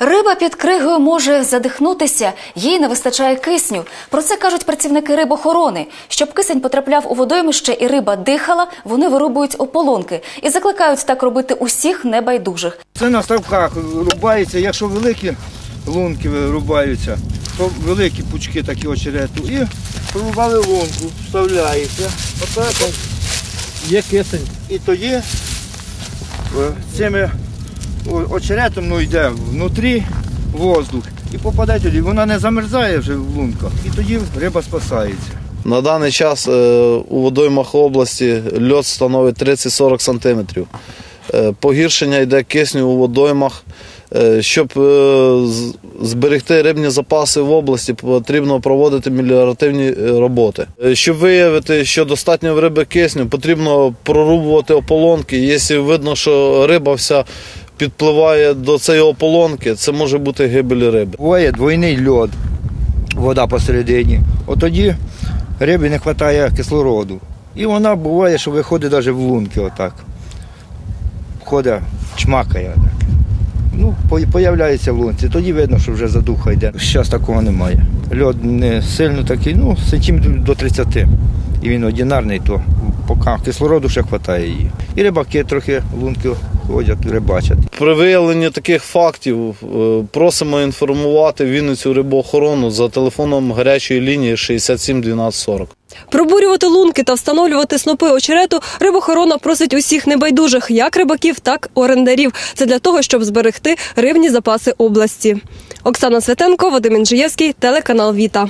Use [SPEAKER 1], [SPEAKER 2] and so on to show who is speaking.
[SPEAKER 1] Риба під кригою може задихнутися, їй не вистачає кисню. Про це кажуть працівники рибохорони. Щоб кисень потрапляв у водоймище і риба дихала, вони вирубують ополонки і закликають так робити усіх небайдужих.
[SPEAKER 2] Це на ставках рубається, якщо великі лунки вирубаються, то великі пучки такі очерету. І прорубали лунку, вставляється. Отак.
[SPEAKER 3] Є кисень.
[SPEAKER 2] І тоді е, цими очеретом ну, йде внутрі воздух і попадає туди. Вона не замерзає вже в лунках. І тоді риба спасається.
[SPEAKER 4] На даний час е, у водоймах області льот становить 30-40 см. Погіршення йде кисню у водоймах. Е, Щоб е, зберегти рибні запаси в області, потрібно проводити меліоративні е, роботи. Е, Щоб виявити, що достатньо в риби кисню, потрібно прорубувати ополонки. Якщо видно, що риба вся підпливає до цієї ополонки, це може бути гибель риби.
[SPEAKER 2] Буває двойний льод, вода посередині. От тоді рибі не вистачає кислороду. І вона буває, що виходить навіть в лунки отак. Входить, чмакає. Ну, появляється в лунці, тоді видно, що вже задуха йде. Зараз такого немає. Льод не сильно такий, ну, сантиметрів до 30. І він одинарний, то поки кислороду ще вистачає її. І рибаки трохи лунки ходять, рибачать.
[SPEAKER 4] При виявленні таких фактів е, просимо інформувати Вінницю рибоохорону за телефоном гарячої лінії 67 12 40.
[SPEAKER 5] Пробурювати лунки та встановлювати снопи очерету рибохорона просить усіх небайдужих, як рибаків, так і орендарів. Це для того, щоб зберегти рибні запаси області. Оксана Святенко, Вадим Інжиєвський, телеканал Віта.